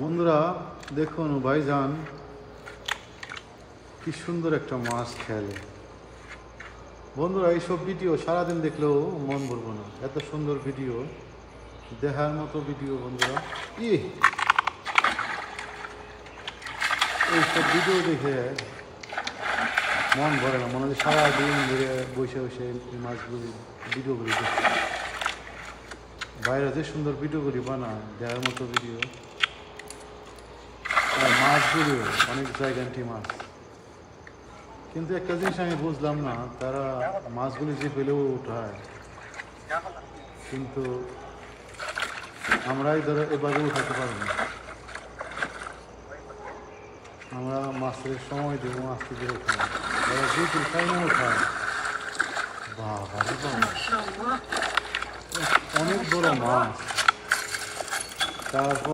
বন্ধুরা, দেখুন ভাইজান, কি সুন্দর একটা মাছ খেলে। বন্ধুরা, এইসব ভিডিও সারাদিন দেখলেও মন ভরবো না। এত সুন্দর ভিডিও, দেখার মতো ভিডিও, বন্ধুরা। ই এইসব ভিডিও দেখে মন ভরে না, মনে হয় সারাদিন ধরে বসে বসে এই মাছগুলি, ভিডিওগুলি দেখে বাইরে যে সুন্দর ভিডিওগুলি বানায়, দেখার মতো ভিডিও। মাছগুলো অনেক জায়গান্টি মাছ। কিন্তু একটা জিনিস আমি বুঝলাম না, তারা মাছগুলি যে পেলেও উঠায়। কিন্তু আমরাই ধরো এভাবে উঠাতে পারব না। আমরা মাছের সময় দেবো মাছটি দিয়ে উঠায়। তারা যে টাইমে উঠায় বাবা। অনেক বড় মাছ। তারপর